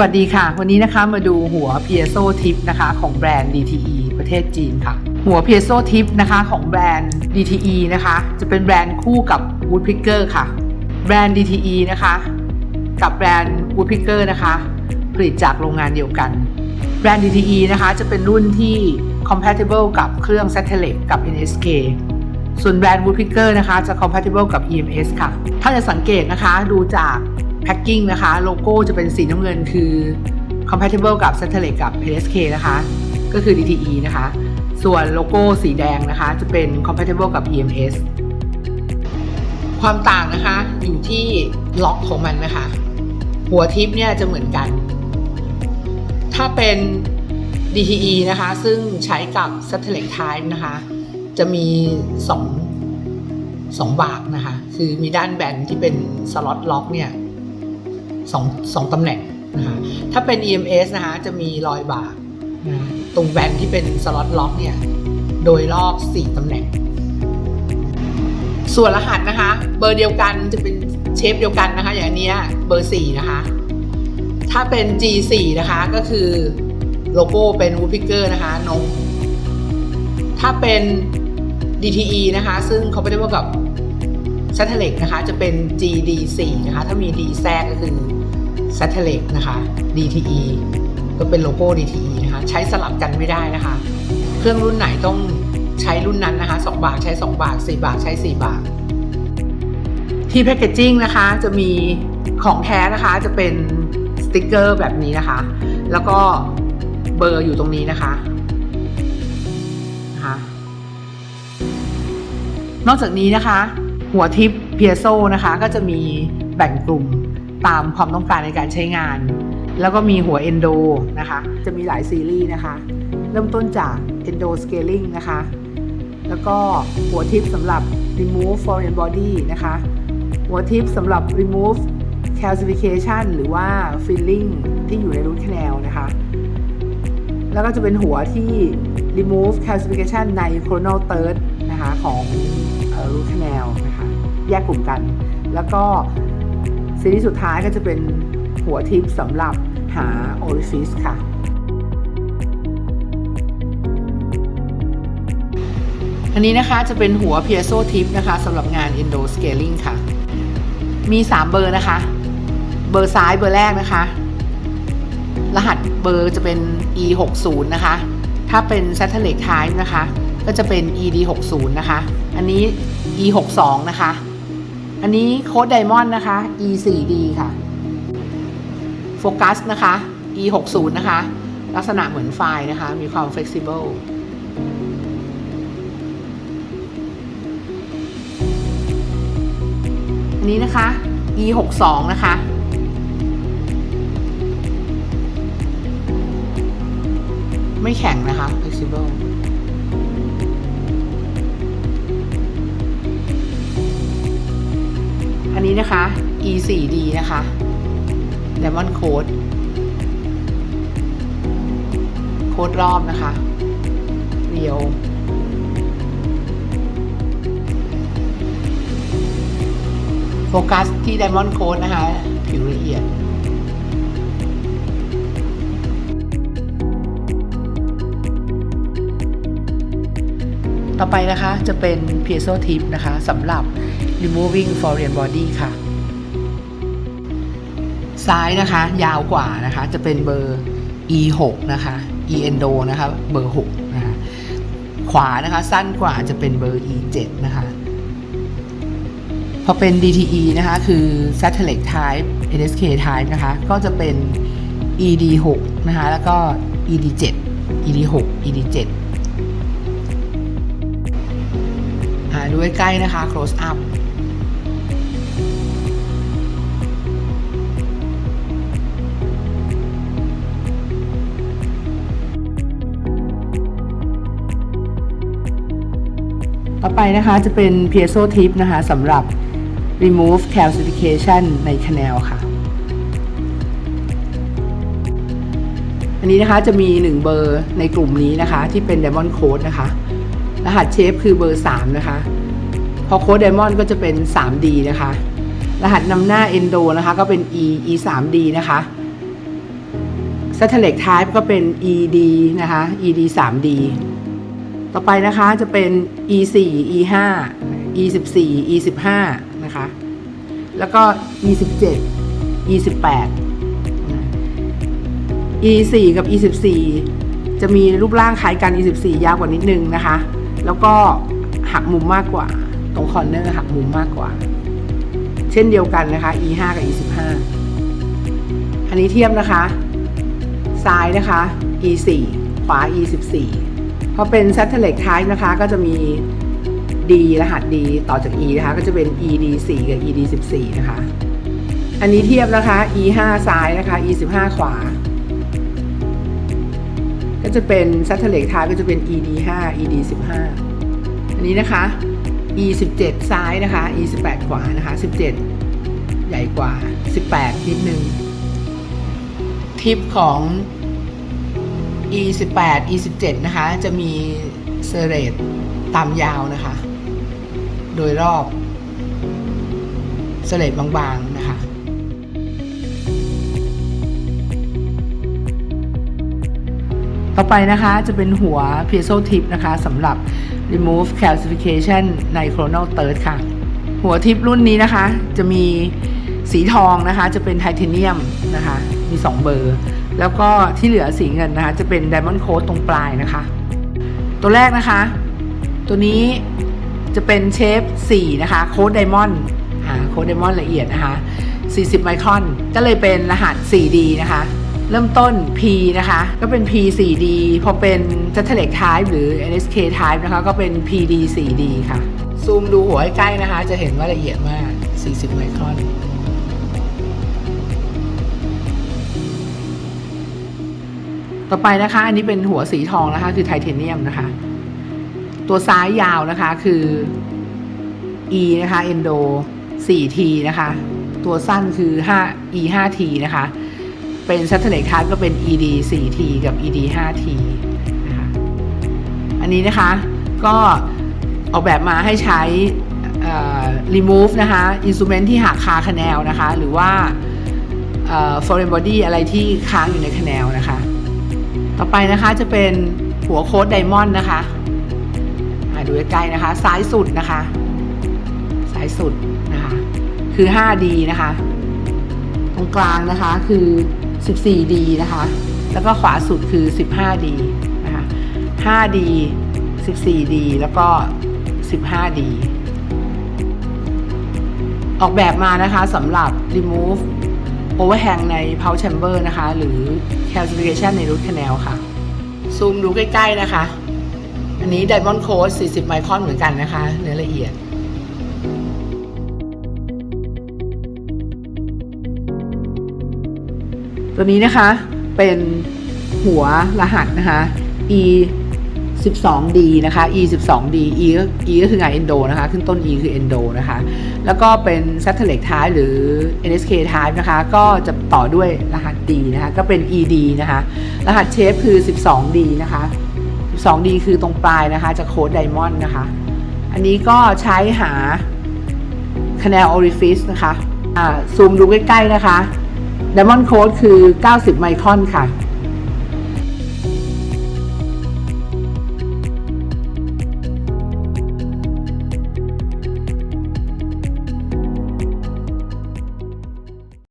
วัสดีค่ะ วันนี้นะคะมาดูหัว p i e z o Tip นะคะของแบรนด์ DTE ประเทศจีนค่ะ หัว p i e z o Tip นะคะของแบรนด์ DTE นะคะ จะเป็นแบรนด์คู่กับ Woodpecker ค่ะ แบรนด์ DTE นะคะ กับแบรนด์ Woodpecker นะคะผลิตจากโรงงานเดียวกัน แบรนด์ DTE นะคะจะเป็นรุ่นที่ compatible กับเครื่อง Satellite กับ NSK ส่วนแบรนด์ Woodpecker นะคะจะ compatible กับ EMS ค่ะ ถ้าจะสังเกตนะคะดูจาก แพ็กกิ้งนะคะ โลโก้จะเป็นสีน้ำเงินคือ compatible กับ Satellite กับ NSK นะคะ ก็คือ DTE นะคะ ส่วนโลโก้สีแดงนะคะ จะเป็น compatible กับ EMS ความต่างนะคะอยู่ที่ล็อกของมันนะคะ หัวทิปเนี่ยจะเหมือนกัน ถ้าเป็น DTE นะคะ ซึ่งใช้กับ Satellite Type นะคะ จะมี 2 2 บากนะคะ คือมีด้านแบนที่เป็นสล็อตล็อกเนี่ย สองสองตำแหน่งนะคะถ้าเป็น EMS นะคะจะมีรอยบากนะตรงแบนที่เป็นสล็อตล็อกเนี่ยโดยรอบ 4ตำแหน่ง ส่วนรหัสนะคะ เบอร์เดียวกันจะเป็นเชฟเดียวกันนะคะ อย่างอันเนี้ยเบอร์ 4 นะคะ ถ้าเป็น G4 นะคะก็คือโลโก้เป็น Woodpecker นะคะนงถ้าเป็น DTE นะคะ ซึ่ง compatible กับ Satellite นะคะ จะเป็น GD4 นะคะ ถ้ามี D แทรกก็คือ Satellite นะคะ DTE ก็เป็นโลโก้ DTE นะคะ ใช้สลับกันไม่ได้นะคะ เครื่องรุ่นไหนต้องใช้รุ่นนั้นนะคะ 2 บาทใช้ 2 บาท 4 บาทใช้ 4 บาท ที่แพคเกจจิ้งนะคะจะมีของแท้นะคะจะเป็นสติกเกอร์แบบนี้นะคะ แล้วก็เบอร์อยู่ตรงนี้นะคะนะคะ นอกจากนี้นะคะ หัวทิปเพียโซนะคะ ก็จะมีแบ่งกลุ่ม ตามความต้องการในการใช้งาน แล้วก็มีหัว Endo นะคะ จะมีหลายซีรีส์นะคะ เริ่มต้นจาก Endo Scaling นะคะ แล้วก็หัวทิปสำหรับ remove foreign body นะคะ หัวทิปสำหรับ remove calcification หรือว่า filling ที่อยู่ในรูท canal นะคะ แล้วก็จะเป็นหัวที่ remove calcification ใน coronal third นะคะ ของ root canal นะคะ แยกกลุ่มกัน แล้วก็ ซีรีส์สุดท้ายก็จะเป็นหัวทิปสำหรับหา orifice ค่ะ อันนี้นะคะจะเป็นหัว piezo tip นะคะสำหรับงาน endo scaling ค่ะ มี 3 เบอร์นะคะ เบอร์ซ้ายเบอร์แรกนะคะ รหัสเบอร์จะเป็น e 6 0นะคะ ถ้าเป็น satellite type นะคะ ก็จะเป็น ed 6 0นะคะ อันนี้ e 6 2นะคะ อันนี้โค้ดไดมอนด์นะคะ e 4 d ค่ะ โฟกัสนะคะ e 6 0นะคะ ลักษณะเหมือนไฟล์นะคะ มีความ flexible อันนี้นะคะ e 6 2นะคะไม่แข็งนะคะ flexible อันนี้นะคะ e 4 d นะคะ diamond code โค้ดรอบนะคะ เรียว โฟกัสที่ Diamond Code นะคะ ผิวละเอียด ต่อไปนะคะจะเป็น piezo tip นะคะสำหรับ removing foreign body ค่ะ ซ้ายนะคะ ยาวกว่านะคะ จะเป็นเบอร์ e 6นะคะ e endo นะคะเบอร์6นะคะขวานะคะสั้นกว่าจะเป็นเบอร์ e 7นะคะพอเป็น DTE นะคะ คือ satellite type NSK type นะคะ ก็จะเป็น ED6 นะคะ แล้วก็ ED7 ED6 ED7 ดูใกล้ๆนะคะ close up ต่อไปนะคะจะเป็น piezo tip นะคะสำหรับ remove calcification ใน canal ค่ะ อันนี้นะคะจะมี 1 เบอร์ในกลุ่มนี้นะคะ ที่เป็น diamond code นะคะ รหัสเชฟคือเบอร์ 3 นะคะ พอโค้ด diamond ก็จะเป็น 3D นะคะ รหัสนำหน้า endo นะคะก็เป็น e e 3D นะคะ Satellite Type ก็เป็น ED นะคะ ED 3D ต่อไปนะคะจะเป็น E4 E5 E14 E15 นะคะ แล้วก็ E17 E18 E4 กับ E14 จะมีรูปร่างคล้ายกัน E14 ยาวกว่านิดนึงนะคะ แล้วก็หักมุมมากกว่า ตรงคอร์เนอร์หักมุมมากกว่า เช่นเดียวกันนะคะ E5 กับ E15 อันนี้เทียบนะคะ ซ้ายนะคะ E4 ขวา E14 พอเป็น Satellite Type นะคะ ก็จะมี D รหัส D ต่อจาก E นะคะ ก็จะเป็น ED4 กับ ED14 นะคะ อันนี้เทียบนะคะ E5 ซ้ายนะคะ E15 ขวา ก็จะเป็น Satellite Type ก็จะเป็น ED5 ED15 อันนี้นะคะ E17 ซ้ายนะคะ E18 ขวานะคะ 17 ใหญ่กว่า 18 นิดนึงทิปของ E18 E17 นะคะ จะมีเซเรตตามยาวนะคะ โดยรอบเสเลดบางๆ ต่อไปนะคะจะเป็นหัว piezo tip นะคะสำหรับ remove calcification ใน coronal third ค่ะ หัวทิปรุ่นนี้นะคะ จะมีสีทองนะคะ จะเป็นไทเทเนียมนะคะ มี 2 เบอร์ แล้วก็ที่เหลือสีเงินนะคะ จะเป็น diamond coat ตรงปลายนะคะ ตัวแรกนะคะ ตัวนี้จะเป็นเชฟ4นะคะ โค้ดไดมอนด์อ่าโค้ดไดมอนด์ละเอียดนะคะ 40 ไมครอน ก็เลยเป็นรหัส 4D นะคะ เริ่มต้น P นะคะ ก็เป็น P 4D พอเป็น Satellite Type หรือ NSK Type นะคะ ก็เป็น PD 4D ค่ะ ซูมดูหัวใกล้นะคะ จะเห็นว่าละเอียดมาก 40 ไมครอนต่อไปนะคะ อันนี้เป็นหัวสีทองนะคะ คือไทเทเนียมนะคะ ตัวซ้ายยาวนะคะคือ E นะคะ endo 4T นะคะ ตัวสั้นคือ5 E 5T นะคะ เป็น satellite type ก็เป็น ED 4T กับ ED 5T นะคะอันนี้นะคะก็ออกแบบมาให้ใช้ remove นะคะ instrument ที่หักคาคะแนลนะคะ หรือว่า foreign body อะไรที่ค้างอยู่ในคะแนลนะคะ ต่อไปนะคะจะเป็นหัวโค้ดไดมอนด์นะคะอ่าดูใกล้ๆนะคะ ซ้ายสุดนะคะ ซ้ายสุดนะคะ คือ 5D นะคะ ตรงกลางนะคะคือ 14D นะคะ แล้วก็ขวาสุดคือ 15D นะคะ 5D 14D แล้วก็ 15D ออกแบบมานะคะสำหรับ remove overhang ใน pouch chamber นะคะ หรือ calcification ใน root canal ค่ะ ซูมดูใกล้ ๆ นะคะ อันนี้ Diamond Coat 40 ไมครอนเหมือนกันนะคะ เนื้อละเอียด ตัวนี้นะคะเป็นหัวรหัสนะคะ e 12d นะคะ e 12d e ก็ e ก็คืองาน endo นะคะ ขึ้นต้น e คือ endo นะคะ แล้วก็เป็น satellite type หรือ nsk type นะคะ ก็จะต่อด้วยรหัส d นะคะ ก็เป็น ed นะคะ รหัสเชฟคือ 12d นะคะ 12d คือตรงปลายนะคะ จะโค้ดไดมอนด์นะคะ อันนี้ก็ใช้หา canal orifice นะคะ อ่า ซูมดูใกล้ ๆ นะคะ Diamond Coat คือ 90 ไมครอนค่ะ